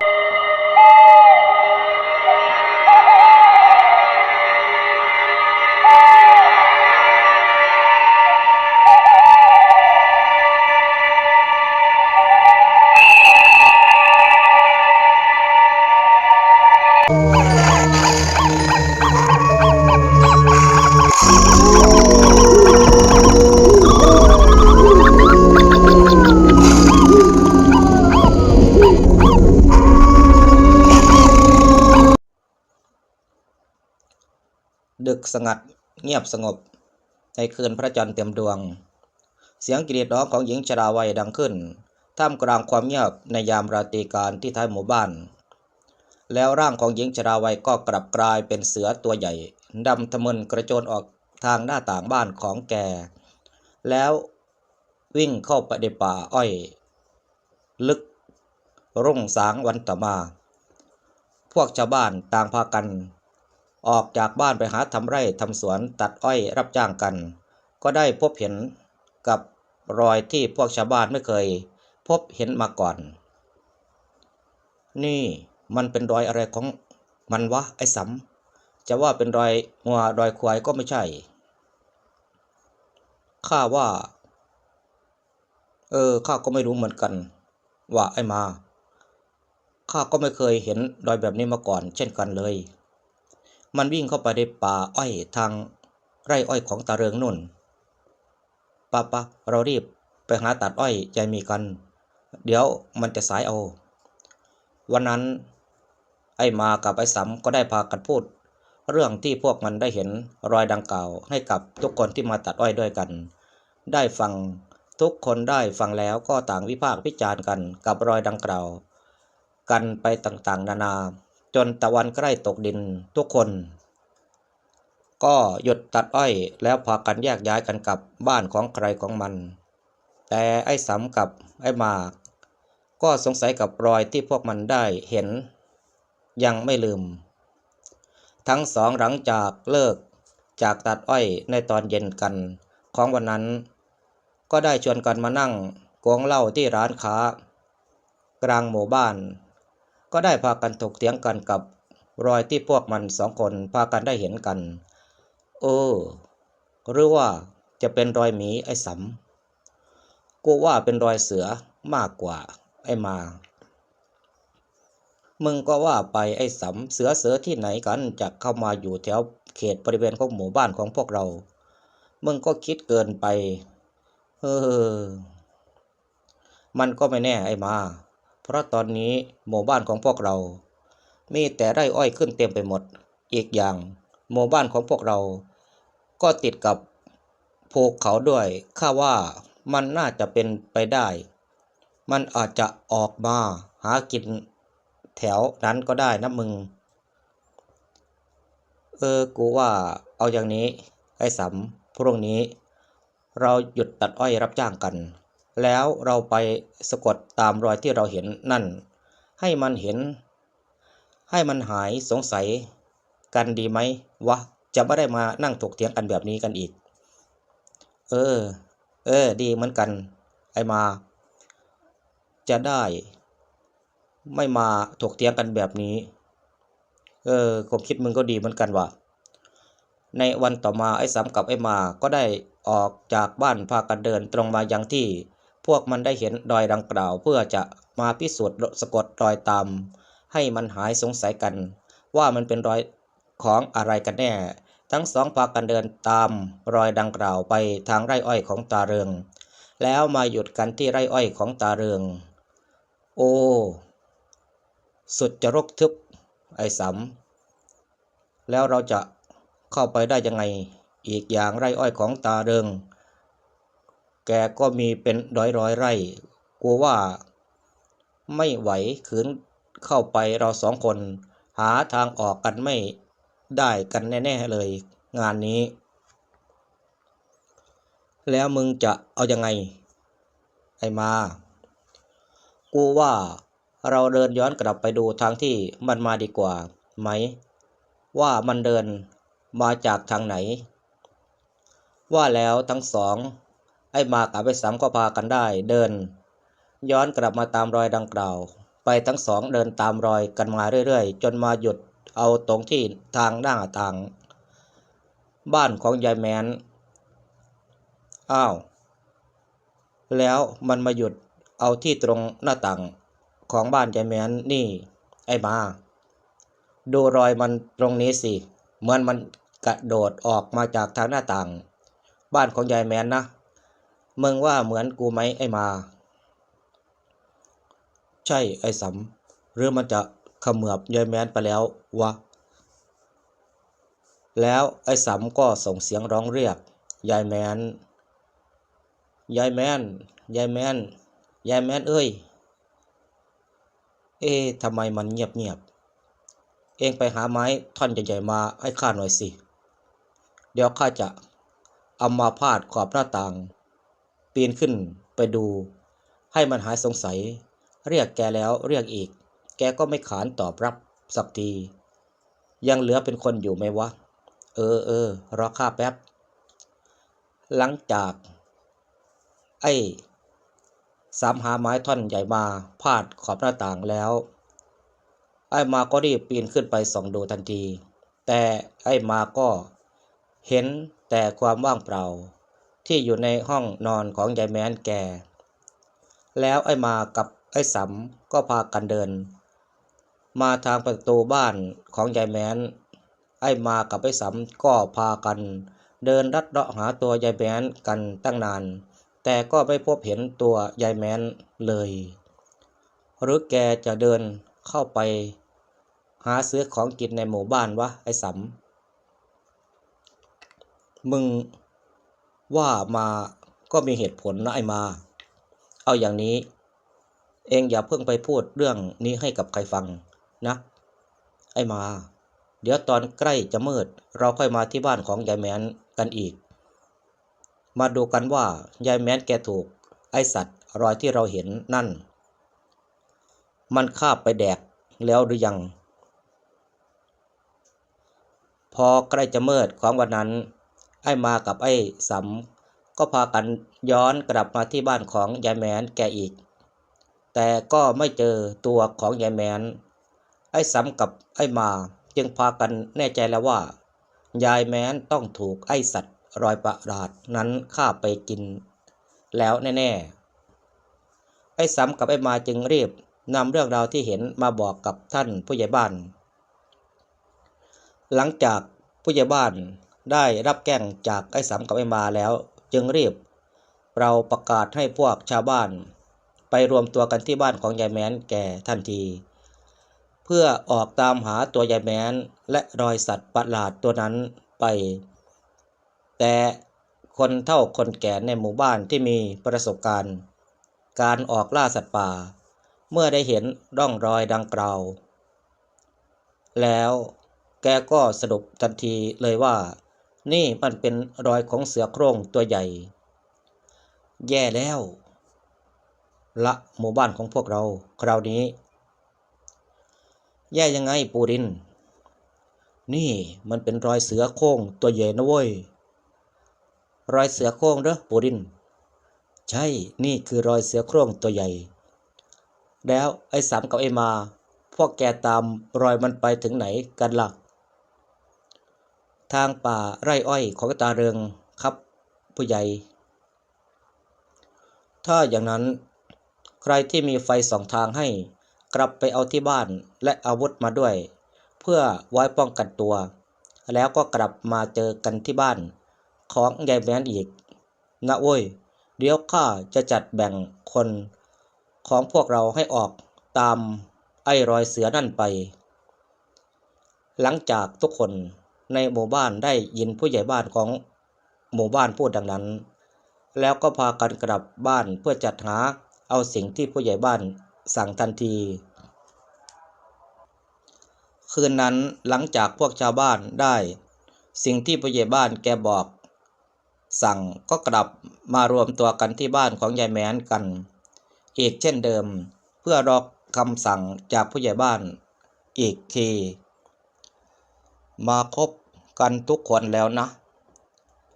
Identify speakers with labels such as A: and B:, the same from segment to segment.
A: ดึ สงัดเงียบสงบ ในคืนพระจันทร์เต็มดวง เสียงกรีดร้องของหญิงชราวัยดังขึ้น ท่ามกลางความเงียบในยามราตรีการที่ท้ายหมู่บ้าน แล้วร่างของหญิงชราวัยก็กลับกลายเป็นเสือตัวใหญ่ดำทะมึนกระโจนออกทางหน้าต่างบ้านของแก แล้ววิ่งเข้าไปในป่าอ้อย ลึกรุ่งสางวันต่อมา พวกชาวบ้านต่างพากัน ออกจากบ้านไปหาทำไร่ทำสวนตัดอ้อยรับจ้างกัน ก็ได้พบเห็นกับรอยที่พวกชาวบ้านไม่เคย พบเห็นมาก่อน นี่มันเป็นรอยอะไรของมันวะไอ้สำจะว่าเป็นรอยงัวรอยควายก็ไม่ใช่ ข้าว่า เออข้าก็ไม่รู้เหมือนกัน ว่าไอ้มา ข้าก็ไม่เคยเห็นรอยแบบนี้มาก่อน เช่นกันเลย มันวิ่งเข้าไปในป่าอ้อยทางไร่อ้อยของตาเรืองนุ่นปะปะเรารีบไปหาตัดอ้อยใจมีกัน เดี๋ยวมันจะสายเอา วันนั้น ไอ้มากับไอ้สำก็ได้พากันพูด เรื่องที่พวกมันได้เห็นรอยดังกล่าว ให้กับทุกคนที่มาตัดอ้อยด้วยกัน ได้ฟังทุกคนได้ฟังแล้วก็ต่างวิพากษ์วิจารณ์กันกับรอยดังกล่าว กันไปต่างๆ นานา จนตะวันใกล้ตกดินทุกคน ก็หยุดตัดอ้อยแล้วพากันแยกย้ายกันกลับบ้านของใครของมัน แต่ไอ้สำกับไอ้มาก ก็สงสัยกับรอยที่พวกมันได้เห็น ยังไม่ลืม ทั้งสองหลังจากเลิกจากตัดอ้อยในตอนเย็นกันของวันนั้น ก็ได้ชวนกันมานั่งกงเหล้าที่ร้านค้า กลางหมู่บ้าน ก็ได้พากันถกเถียงกันกับรอยที่พวกมันสองคนพากันได้เห็นกัน เออ หรือว่าจะเป็นรอยหมีไอ้สำกูว่าเป็นรอยเสือมากกว่าไอ้มา มึงก็ว่าไปไอ้สำเสือเสือที่ไหนกันจะเข้ามาอยู่แถวเขตบริเวณของหมู่บ้านของพวกเรา มึงก็คิดเกินไป เออ มันก็ไม่แน่ไอ้มา เพราะตอนนี้หมู่บ้านของพวกเรา มีแต่ไร่อ้อยขึ้นเต็มไปหมด อีกอย่างหมู่บ้านของพวกเรา ก็ติดกับภูเขาด้วยข้าว่ามันน่าจะเป็นไปได้ มันอาจจะออกมาหากินแถวนั้นก็ได้นะมึง เออ กูว่าเอาอย่างนี้ ไอ้สำพรุ่งนี้ เราหยุดตัดอ้อยรับจ้างกัน แล้วเราไปสะกดตามรอยที่เราเห็นนั่น ให้มันเห็น ให้มันหายสงสัยกันดีไหมวะ จะไม่ได้มานั่งถกเถียงกันแบบนี้กันอีก เออ เออ ดีเหมือนกัน ไอมา จะได้ ไม่มาถกเถียงกันแบบนี้ เออผมคิดมึงก็ดีเหมือนกันว่ะในวันต่อมาไอ้สามกับไอ้มาก็ได้ออกจากบ้านพากันเดินตรงมายังที่ พวกมันได้เห็นรอยดังกล่าว เพื่อจะมาพิสูจน์สะกดรอยตาม ให้มันหายสงสัยกัน ว่ามันเป็นรอยของอะไรกันแน่ ทั้งสองพากันเดินตามรอยดังกล่าวไปทางไร่อ้อยของตาเรือง แล้วมาหยุดกันที่ไร่อ้อยของตาเรือง โอ้สุดจะรกทึบไอ้สำแล้วเราจะเข้าไปได้ยังไง อีกอย่างไร่อ้อยของตาเรือง แกก็มีเป็นร้อยร้อยไร่ กลัวว่าไม่ไหวขืนเข้าไปเราสองคน หาทางออกกันไม่ได้กันแน่ ๆ เลย งานนี้ แล้วมึงจะเอายังไง ไอมา กูว่าเราเดินย้อนกลับไปดูทางที่มันมาดีกว่า ไหม ว่ามันเดินมาจากทางไหน ว่าแล้วทั้งสอง ไอ้มากับไอ้สามก็พากันได้เดิน ย้อนกลับมาตามรอยดังกล่าว ไปทั้งสองเดินตามรอยกันมาเรื่อยๆ จนมาหยุดเอาตรงที่ทางหน้าต่าง บ้านของยายแมนอ้าว แล้วมันมาหยุดเอาที่ตรงหน้าต่างของบ้านยายแมนนี่ ไอ้มา ดูรอยมันตรงนี้สิเหมือนมันกระโดดออกมาจากทางหน้าต่าง บ้านของยายแมนนะ มึงว่าเหมือนกูไหมไอ้มา ใช่ไอ้สำหรือมันจะขมือบยายแมนไปแล้ววะ แล้วไอ้สำก็ส่งเสียงร้องเรียก ยายแมน ยายแมน ยายแมน ยายแมนเอ้ย เอ๊ะทำไมมันเงียบเงียบ เองไปหาไม้ท่อนใหญ่ๆมาให้ข้าหน่อยสิ เดี๋ยวข้าจะเอามาพาดขอบหน้าต่าง ปีนขึ้นไปดู ให้มันหายสงสัย เรียกแกแล้วเรียกอีก แกก็ไม่ขานตอบรับสักที ยังเหลือเป็นคนอยู่ไหมวะ เออเออรอข้าแป๊บ หลังจาก ไอ้ สามหาไม้ท่อนใหญ่มาพาดขอบหน้าต่างแล้ว ไอ้มาก็รีบปีนขึ้นไปส่องดูทันที แต่ไอ้มาก็เห็นแต่ความว่างเปล่า ที่อยู่ในห้องนอนของยายแม้นแก แล้วไอ้มากับไอ้สำก็พากันเดิน มาทางประตูบ้านของยายแม้น ไอ้มากับไอ้สำก็พากัน เดินรัดเลาะหาตัวยายแม้นกันตั้งนาน แต่ก็ไม่พบเห็นตัวยายแม้นเลย หรือแกจะเดินเข้าไป หาซื้อของกินในหมู่บ้านวะไอ้สำมึง ว่ามาก็มีเหตุผลนะไอมา เอาอย่างนี้ เองอย่าเพิ่งไปพูดเรื่องนี้ให้กับใครฟังนะ ไอมา เดี๋ยวตอนใกล้จะมืด เราค่อยมาที่บ้านของยายแมนกันอีก มาดูกันว่ายายแมนแกถูก ไอสัตว์รอยที่เราเห็นนั่น มันคาบไปแดกแล้วหรือยัง พอใกล้จะมืดของวันนั้น ไอ้มากับไอ้สำก็พากันย้อนกลับมาที่บ้านของยายแมนแกอีก แต่ก็ไม่เจอตัวของยายแมน ไอ้สำกับไอ้มาจึงพากันแน่ใจแล้วว่า ยายแมนต้องถูกไอ้สัตว์รอยประหลาดนั้นฆ่าไปกิน แล้วแน่ๆ ไอ้สำกับไอ้มาจึงรีบนำเรื่องราวที่เห็นมาบอกกับท่านผู้ใหญ่บ้าน หลังจากผู้ใหญ่บ้าน ได้รับแจ้งจากไอ้สำกับไอ้มาแล้ว จึงรีบ เราประกาศให้พวกชาวบ้าน ไปรวมตัวกันที่บ้านของยายแม้นแก่ทันที เพื่อออกตามหาตัวยายแม้นและรอยสัตว์ประหลาดตัวนั้นไป แต่คนเท่าคนแก่ในหมู่บ้านที่มีประสบการณ์ การออกล่าสัตว์ป่า เมื่อได้เห็นร่องรอยดังกล่าวแล้วแกก็สรุปทันทีเลยว่า นี่มันเป็นรอยของเสือโคร่งตัวใหญ่ แย่แล้ว ละหมู่บ้านของพวกเรา คราวนี้ แย่ยังไงปูริน นี่มันเป็นรอยเสือโคร่งตัวใหญ่นะเว้ย รอยเสือโคร่งเด้อปูริน ใช่ นี่คือรอยเสือโคร่งตัวใหญ่ แล้วไอ้สามกับไอ้มา พวกแกตามรอยมันไปถึงไหนกันล่ะ ทางป่าไร่อ้อยของตาเรืองครับผู้ใหญ่ ถ้าอย่างนั้นใครที่มีไฟสองทางให้กลับไปเอาที่บ้านและอาวุธมาด้วย เพื่อไว้ป้องกันตัว แล้วก็กลับมาเจอกันที่บ้านของยายแมนอีก นะเว้ย เดี๋ยวข้าจะจัดแบ่งคนของพวกเราให้ออกตามไอ้รอยเสือนั่นไป หลังจากทุกคน ในหมู่บ้านได้ยินผู้ใหญ่บ้านของหมู่บ้านพูดดังนั้น แล้วก็พากันกลับบ้านเพื่อจัดหาเอาสิ่งที่ผู้ใหญ่บ้านสั่งทันที คืนนั้นหลังจากพวกชาวบ้านได้ สิ่งที่ผู้ใหญ่บ้านแกบอก สั่งก็กลับมารวมตัวกันที่บ้านของยายแม้นกัน อีกเช่นเดิม เพื่อรอคำสั่งจากผู้ใหญ่บ้านอีกที มาครบกันทุกคนแล้วนะ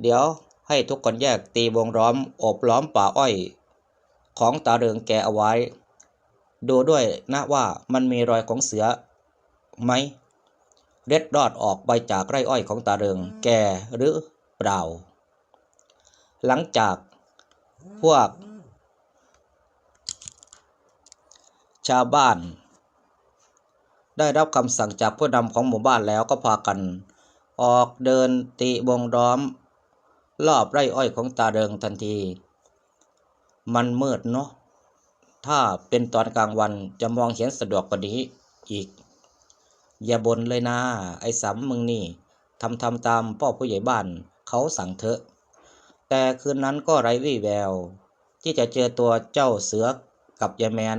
A: เดี๋ยวให้ทุกคนแยกตีวงล้อมอบล้อมป่าอ้อย ของตาเรืองแกเอาไว้ ดูด้วยนะว่ามันมีรอยของเสือไหมเร็ดรอดออกไปจากไร่อ้อยของตาเริงแกหรือเปล่า หลังจากพวก ชาวบ้าน ได้รับคำสั่งจากผู้นำของหมู่บ้านแล้วก็พากัน ออกเดินตีวงล้อม รอบไร่อ้อยของตาเริงทันที มันมืดเนาะถ้าเป็นตอนกลางวันจะมองเห็นสะดวกกว่านี้อีก อย่าบ่นเลยนะ ไอ้สำมึงนี่ทำทำตามพ่อผู้ใหญ่บ้านเขาสั่งเถอะ แต่คืนนั้นก็ไร้วี่แวว ที่จะเจอตัวเจ้าเสือกับยายแมน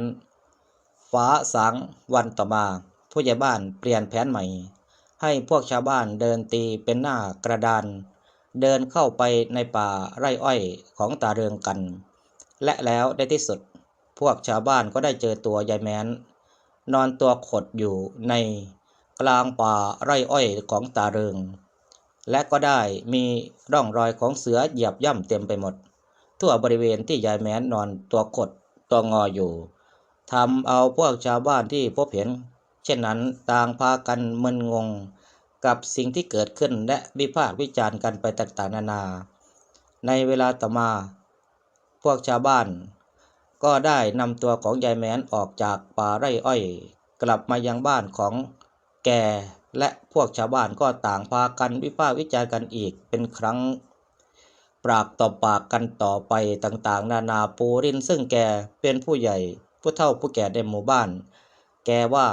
A: ฟ้าสางวันต่อมา ผู้ใหญ่บ้านเปลี่ยนแผนใหม่ ให้พวกชาวบ้านเดินตีเป็นหน้ากระดาน เดินเข้าไปในป่าไร่อ้อยของตาเรืองกัน และแล้วในที่สุด พวกชาวบ้านก็ได้เจอตัวยายแมนนอนตัวขดอยู่ในกลางป่าไร่อ้อยของตาเริง และก็ได้มีร่องรอยของเสือเหยียบย่ำเต็มไปหมด ทั่วบริเวณที่ยายแม้นนอนตัวขดตัวงออยู่ทำเอาพวกชาวบ้านที่พบเห็น เช่นนั้นต่างพากันมึนงงกับสิ่งที่เกิดขึ้นและวิพากษ์วิจารณ์กันไปต่างๆนานา ในเวลาต่อมา พวกชาวบ้าน ก็ได้นำตัวของยายแมนออกจากป่าไร่อ้อย กลับมายังบ้านของแกและพวกชาวบ้านก็ต่างพากันวิพากษ์วิจารณ์กันอีกเป็นครั้งปากต่อปากกันต่อไปต่างๆ นานาปูรินซึ่งแกเป็นผู้ใหญ่ผู้เฒ่าผู้แก่ในหมู่บ้าน แกว่า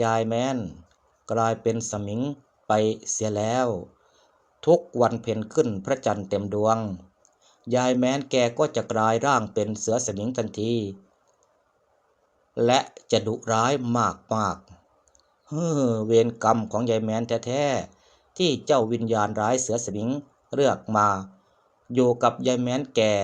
A: ยายแมนกลายเป็นสมิงไปเสียแล้ว ทุกวันเพ็ญขึ้นพระจันทร์เต็มดวง ยายแมนแกก็จะกลายร่างเป็นเสือสมิงทันที และจะดุร้ายมากมากเฮ้อเวรกรรมของยายแมนแท้ๆที่เจ้าวิญญาณร้ายเสือสมิงเลือกมา อยู่กับยายแมนแก่